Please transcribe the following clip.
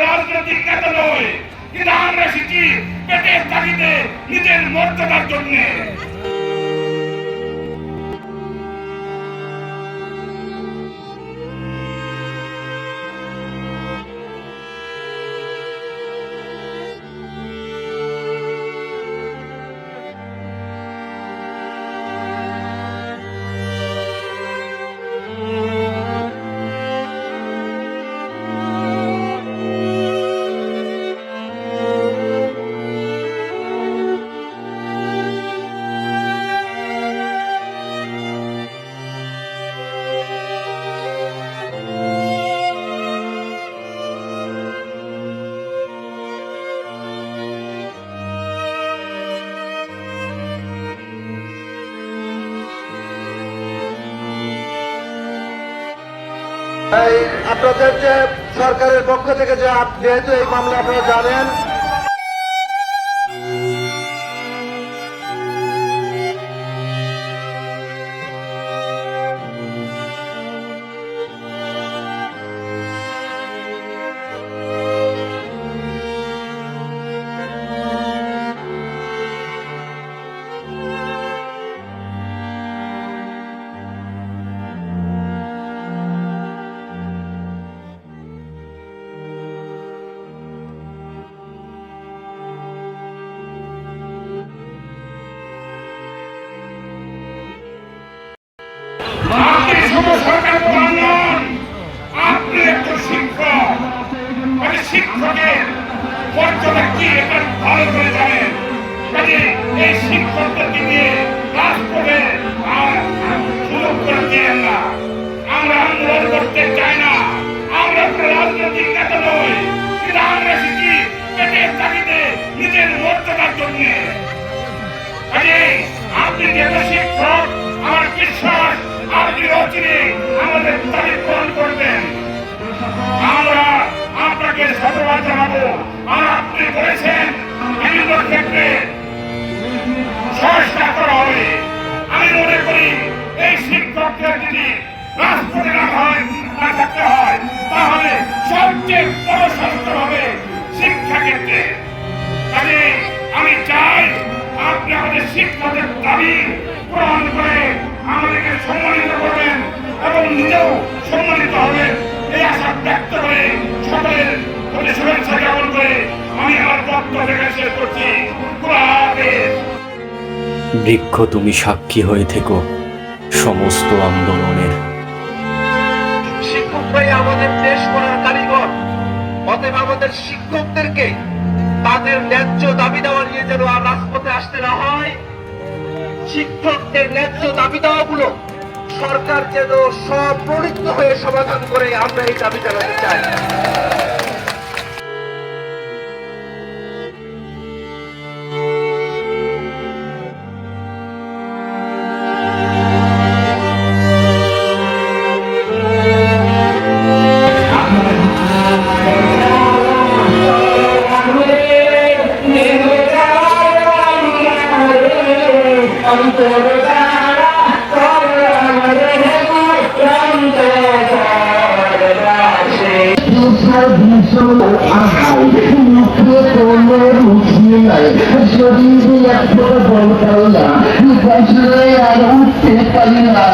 রাজনৈতিক নেতা নয়। কিন্তু আমরা তাগিদে নিজের মর্যাদার জন্যে। আপনাদের যে সরকারের পক্ষ থেকে যে যেহেতু এই মামলা আপনারা জানেন শিক্ষকের মর্যাদা কি? এটা ভালো করে জানেন। এই শিক্ষকদেরকে নিয়ে ধন্যবাদ আর আপনি বলেছেন বিভিন্ন ক্ষেত্রে করা হবে আমি এই শিক্ষকদের যদি না হয় হয়, তাহলে সবচেয়ে বড় সংস্কার হবে শিক্ষা ক্ষেত্রে। কাজে আমি চাই আপনি আমাদের শিক্ষকের দাবি পূরণ করে আমাদেরকে সম্মানিত করবেন এবং নিজেও সম্মানিত হবেন। এই আশা ব্যক্ত করে সকলের প্রতি শুভেচ্ছা জ্ঞাপন করে আমি আমার বক্তব্য শেষ করছি। বৃক্ষ তুমি সাক্ষী হয়ে থেকো সমস্ত আন্দোলনের। শিক্ষকরাই আমাদের দেশ গড়ার কারিগর অতএব আমাদের শিক্ষকদেরকে তাদের ন্যায্য দাবি দেওয়া নিয়ে যেন আর রাজপথে আসতে না হয়। শিক্ষকদের ন্যায্য দাবি দেওয়াগুলো সরকার যেন স্বপ্রণিত হয়ে সমাধান করে আমরা এই দাবি জানাতে চাই। শরীরে একটা বল পাই না বছরে আর উঠতে পারি না